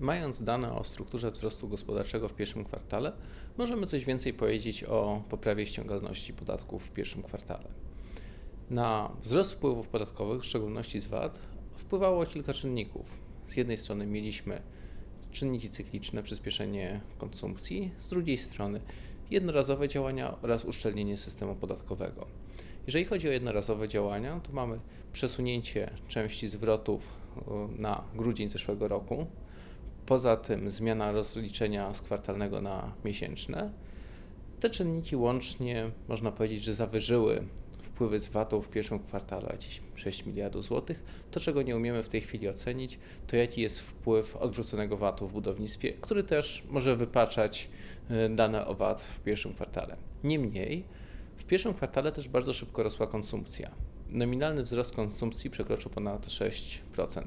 Mając dane o strukturze wzrostu gospodarczego w pierwszym kwartale, możemy coś więcej powiedzieć o poprawie ściągalności podatków w pierwszym kwartale. Na wzrost wpływów podatkowych, w szczególności z VAT, wpływało kilka czynników. Z jednej strony mieliśmy czynniki cykliczne, przyspieszenie konsumpcji, z drugiej strony jednorazowe działania oraz uszczelnienie systemu podatkowego. Jeżeli chodzi o jednorazowe działania, to mamy przesunięcie części zwrotów y, na grudzień zeszłego roku. Poza tym zmiana rozliczenia z kwartalnego na miesięczne. Te czynniki łącznie można powiedzieć, że zawyżyły wpływy z VAT-u w pierwszym kwartale jakieś 6 miliardów złotych. To, czego nie umiemy w tej chwili ocenić, to jaki jest wpływ odwróconego VAT-u w budownictwie, który też może wypaczać y, dane o VAT w pierwszym kwartale. Niemniej, w pierwszym kwartale też bardzo szybko rosła konsumpcja. Nominalny wzrost konsumpcji przekroczył ponad 6%.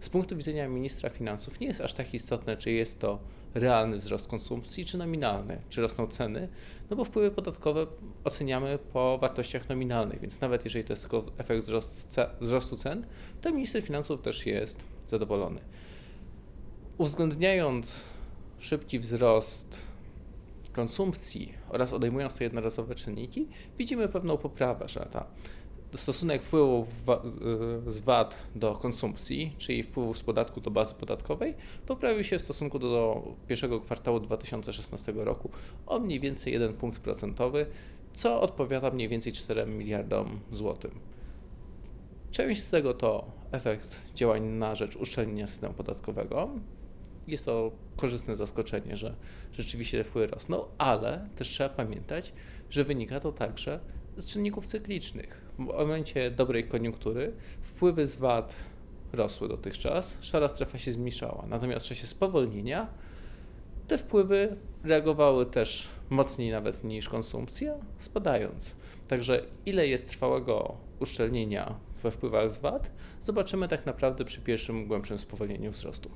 Z punktu widzenia ministra finansów nie jest aż tak istotne, czy jest to realny wzrost konsumpcji, czy nominalny, czy rosną ceny, no bo wpływy podatkowe oceniamy po wartościach nominalnych, więc nawet jeżeli to jest tylko efekt wzrostu cen, to minister finansów też jest zadowolony. Uwzględniając szybki wzrost konsumpcji oraz odejmując te jednorazowe czynniki, widzimy pewną poprawę, że ta stosunek wpływów z VAT do konsumpcji, czyli wpływów z podatku do bazy podatkowej, poprawił się w stosunku do pierwszego kwartału 2016 roku o mniej więcej 1 punkt procentowy, co odpowiada mniej więcej 4 miliardom złotym. Część z tego to efekt działań na rzecz uszczelnienia systemu podatkowego. Jest to korzystne zaskoczenie, że rzeczywiście wpływy rosną, ale też trzeba pamiętać, że wynika to także z czynników cyklicznych. W momencie dobrej koniunktury wpływy z VAT rosły dotychczas, szara strefa się zmniejszała. Natomiast w czasie spowolnienia te wpływy reagowały też mocniej nawet niż konsumpcja, spadając. Także ile jest trwałego uszczelnienia we wpływach z VAT, zobaczymy tak naprawdę przy pierwszym głębszym spowolnieniu wzrostu.